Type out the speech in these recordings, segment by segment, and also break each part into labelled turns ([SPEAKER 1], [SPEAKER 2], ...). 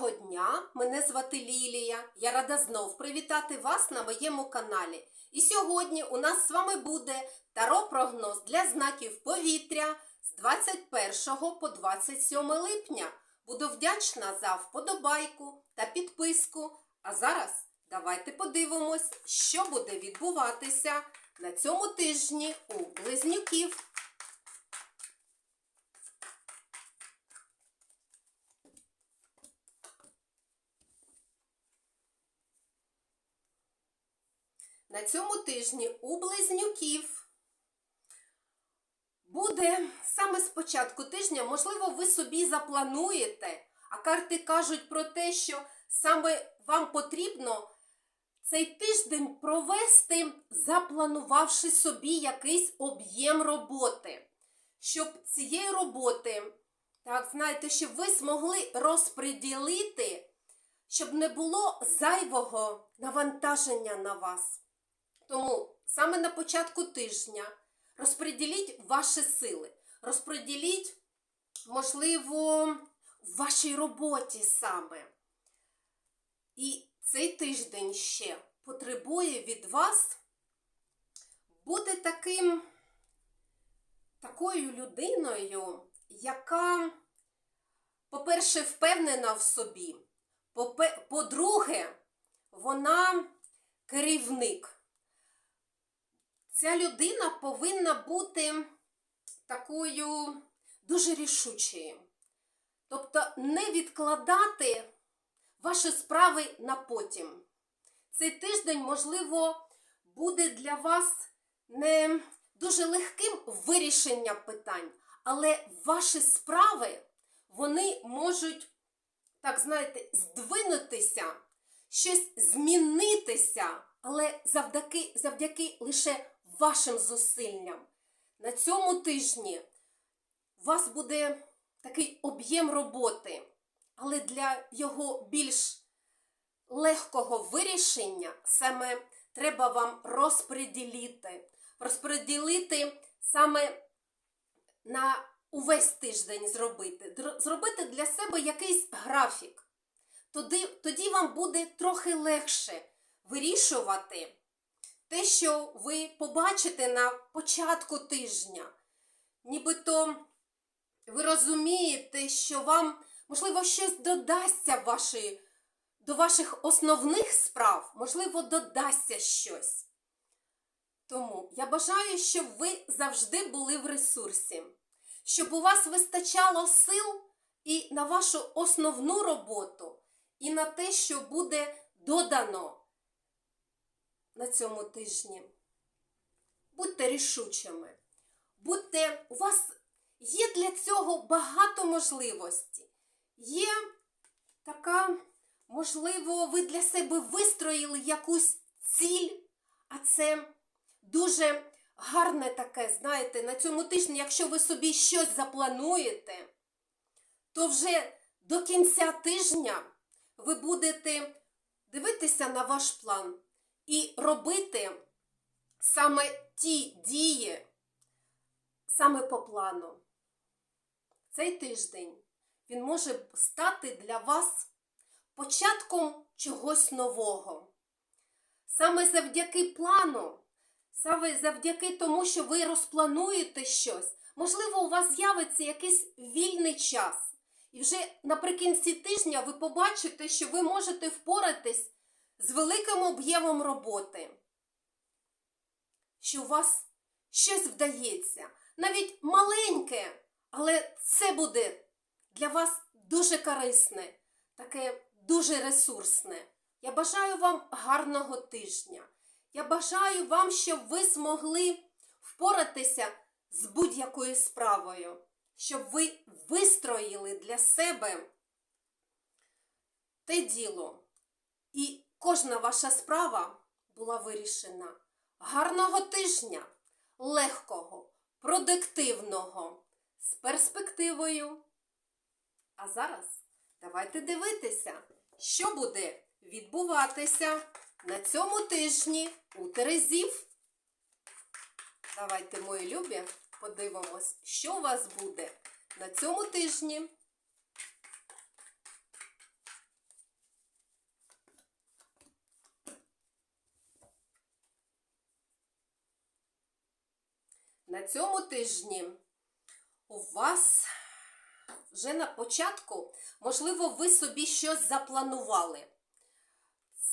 [SPEAKER 1] Доброго дня! Мене звати Лілія. Я рада знов привітати вас на моєму каналі. І сьогодні у нас з вами буде таро-прогноз для знаків повітря з 21 по 27 липня. Буду вдячна за вподобайку та підписку. А зараз давайте подивимось, що буде відбуватися на цьому тижні у близнюків. На цьому тижні у близнюків буде саме з початку тижня, можливо, ви собі заплануєте, а карти кажуть про те, що саме вам потрібно цей тиждень провести, запланувавши собі якийсь об'єм роботи, щоб цієї роботи, так, знаєте, щоб ви змогли розподілити, щоб не було зайвого навантаження на вас. Тому саме на початку тижня розподіліть ваші сили, розподіліть, можливо, в вашій роботі саме. І цей тиждень ще потребує від вас бути таким, такою людиною, яка, по-перше, впевнена в собі. По-друге, вона керівник. Ця людина повинна бути такою дуже рішучою. Тобто не відкладати ваші справи на потім. Цей тиждень, можливо, буде для вас не дуже легким вирішення питань, але ваші справи вони можуть, так знаєте, здвинутися, щось змінитися, але завдяки, завдяки лише вашим зусиллям. На цьому тижні у вас буде такий об'єм роботи, але для його більш легкого вирішення саме треба вам розподілити. Розподілити саме на увесь тиждень зробити. Зробити для себе якийсь графік. Тоді, тоді вам буде трохи легше вирішувати те, що ви побачите на початку тижня. Нібито ви розумієте, що вам, можливо, щось додасться ваші, до ваших основних справ, можливо, додасться щось. Тому я бажаю, щоб ви завжди були в ресурсі, щоб у вас вистачало сил і на вашу основну роботу, і на те, що буде додано на цьому тижні. Будьте рішучими. Будьте, у вас є для цього багато можливостей. Є така, можливо, ви для себе вистроїли якусь ціль, а це дуже гарне таке, знаєте, на цьому тижні, якщо ви собі щось заплануєте, то вже до кінця тижня ви будете дивитися на ваш план і робити саме ті дії, саме по плану. Цей тиждень він може стати для вас початком чогось нового. Саме завдяки плану, саме завдяки тому, що ви розплануєте щось, можливо, у вас з'явиться якийсь вільний час. І вже наприкінці тижня ви побачите, що ви можете впоратись з великим об'ємом роботи, що у вас щось вдається, навіть маленьке, але це буде для вас дуже корисне, таке дуже ресурсне. Я бажаю вам гарного тижня. Я бажаю вам, щоб ви змогли впоратися з будь-якою справою, щоб ви вистроїли для себе те діло. І кожна ваша справа була вирішена. Гарного тижня, легкого, продуктивного, з перспективою. А зараз давайте дивитися, що буде відбуватися на цьому тижні у Терезів. Давайте, мої любі, подивимось, що у вас буде на цьому тижні. На цьому тижні у вас вже на початку, можливо, ви собі щось запланували.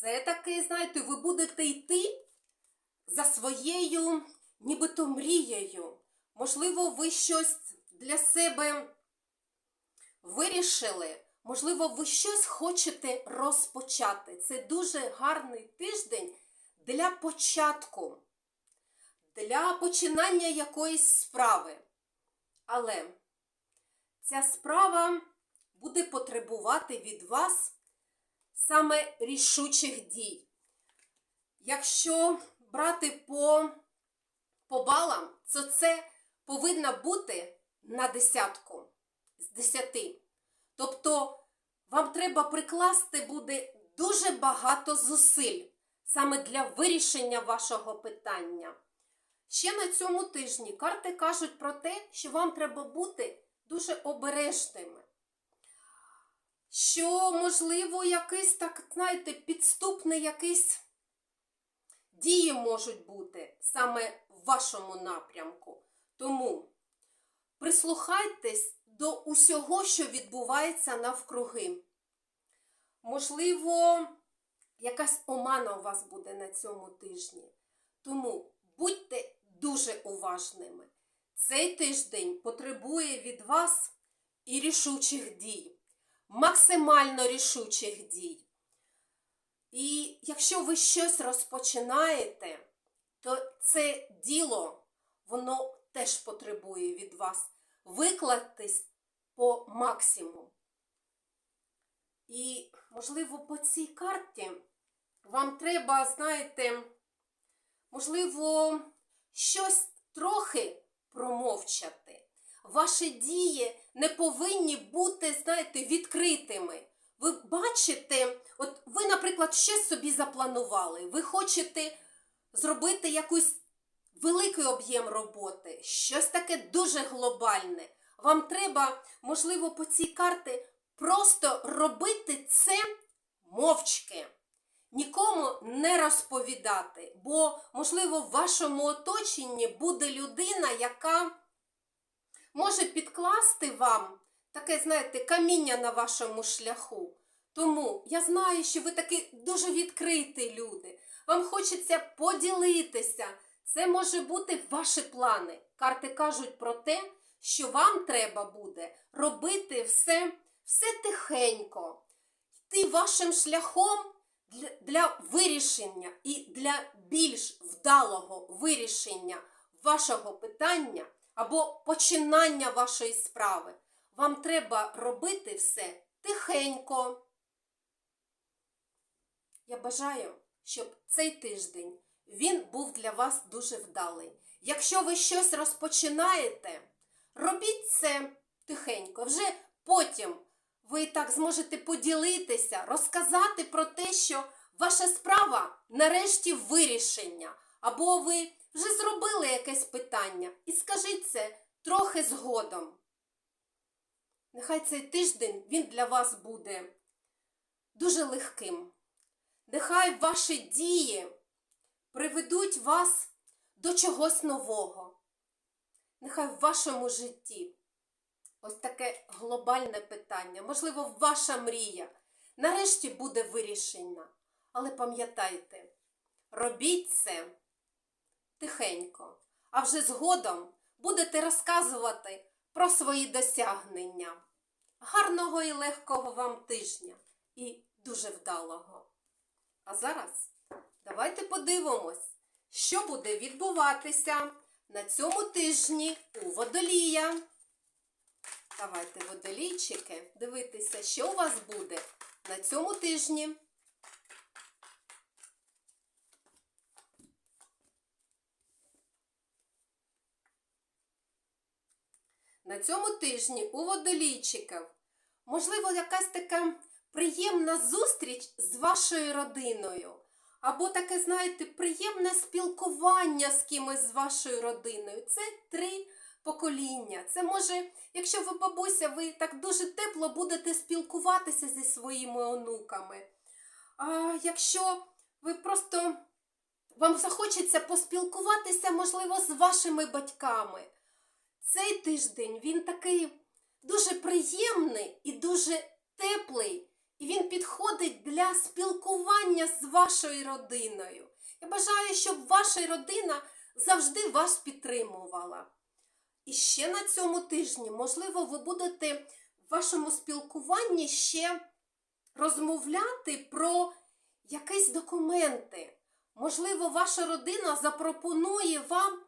[SPEAKER 1] Це таки, знаєте, ви будете йти за своєю нібито мрією. Можливо, ви щось для себе вирішили. Можливо, ви щось хочете розпочати. Це дуже гарний тиждень для початку, для починання якоїсь справи. Але ця справа буде потребувати від вас саме рішучих дій. Якщо брати по, по балам, то це повинно бути на десятку з десяти. Тобто вам треба прикласти буде дуже багато зусиль саме для вирішення вашого питання. Ще на цьому тижні карти кажуть про те, що вам треба бути дуже обережними. Що, можливо, якийсь, так, знаєте, підступний якийсь дії можуть бути саме в вашому напрямку. Тому прислухайтесь до усього, що відбувається навкруги. Можливо, якась омана у вас буде на цьому тижні. Тому дуже уважними. Цей тиждень потребує від вас і рішучих дій, максимально рішучих дій. І якщо ви щось розпочинаєте, то це діло, воно теж потребує від вас виклатись по максимуму. І, можливо, по цій карті вам треба, знаєте, можливо, щось трохи промовчати. Ваші дії не повинні бути, знаєте, відкритими. Ви бачите, от ви, наприклад, щось собі запланували, ви хочете зробити якусь великий об'єм роботи, щось таке дуже глобальне. Вам треба, можливо, по цій карті просто робити це мовчки. Нікому не розповідати, бо, можливо, в вашому оточенні буде людина, яка може підкласти вам таке, знаєте, каміння на вашому шляху. Тому я знаю, що ви такі дуже відкриті люди. Вам хочеться поділитися. Це може бути ваші плани. Карти кажуть про те, що вам треба буде робити все, все тихенько, йти вашим шляхом для, для вирішення і для більш вдалого вирішення вашого питання або починання вашої справи. Вам треба робити все тихенько. Я бажаю, щоб цей тиждень він був для вас дуже вдалий. Якщо ви щось розпочинаєте, робіть це тихенько. Вже потім ви так зможете поділитися, розказати про те, що ваша справа нарешті вирішення, або ви вже зробили якесь питання, і скажіть це трохи згодом. Нехай цей тиждень він для вас буде дуже легким. Нехай ваші дії приведуть вас до чогось нового. Нехай в вашому житті ось таке глобальне питання, можливо, ваша мрія нарешті буде вирішена. Але пам'ятайте, робіть це тихенько, а вже згодом будете розказувати про свої досягнення. Гарного і легкого вам тижня і дуже вдалого. А зараз давайте подивимось, що буде відбуватися на цьому тижні у водолія. Давайте, водолійчики, дивитися, що у вас буде на цьому тижні. На цьому тижні у водолійчиків можливо якась така приємна зустріч з вашою родиною. Або таке, знаєте, приємне спілкування з кимось з вашою родиною. Це три покоління. Це може, якщо ви бабуся, ви так дуже тепло будете спілкуватися зі своїми онуками. А якщо ви просто вам захочеться поспілкуватися, можливо, з вашими батьками. Цей тиждень він такий дуже приємний і дуже теплий, і він підходить для спілкування з вашою родиною. Я бажаю, щоб ваша родина завжди вас підтримувала. І ще на цьому тижні, можливо, ви будете в вашому спілкуванні ще розмовляти про якісь документи. Можливо, ваша родина запропонує вам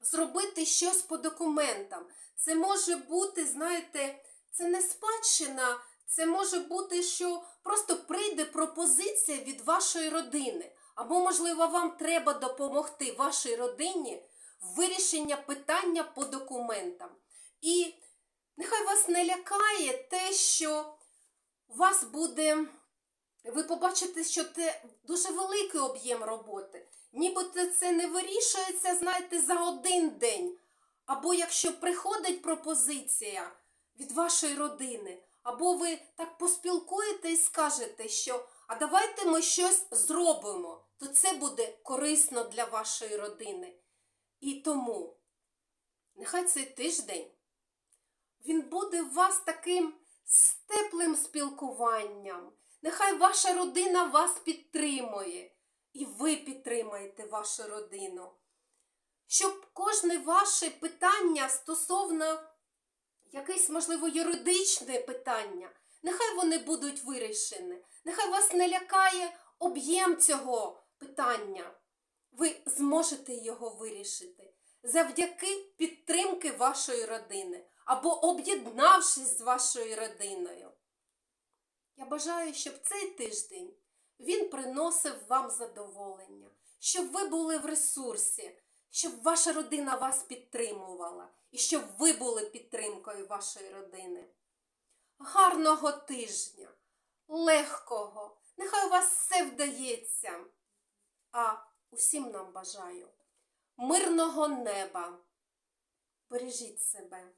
[SPEAKER 1] зробити щось по документам. Це може бути, знаєте, це не спадщина, це може бути, що просто прийде пропозиція від вашої родини. Або, можливо, вам треба допомогти вашій родині в вирішенні питання по документам. І нехай вас не лякає те, що вас буде, ви побачите, що це дуже великий об'єм роботи. Нібито це не вирішується, знаєте, за один день. Або якщо приходить пропозиція від вашої родини, або ви так поспілкуєте і скажете, що а давайте ми щось зробимо, то це буде корисно для вашої родини. І тому нехай цей тиждень він буде у вас таким з теплим спілкуванням. Нехай ваша родина вас підтримує, і ви підтримаєте вашу родину. Щоб кожне ваше питання стосовно якесь, можливо, юридичне питання, нехай вони будуть вирішені. Нехай вас не лякає об'єм цього питання. Ви зможете його вирішити завдяки підтримки вашої родини або об'єднавшись з вашою родиною. Я бажаю, щоб цей тиждень він приносив вам задоволення, щоб ви були в ресурсі, щоб ваша родина вас підтримувала і щоб ви були підтримкою вашої родини. Гарного тижня, легкого, нехай у вас все вдається. А усім нам бажаю мирного неба. Бережіть себе.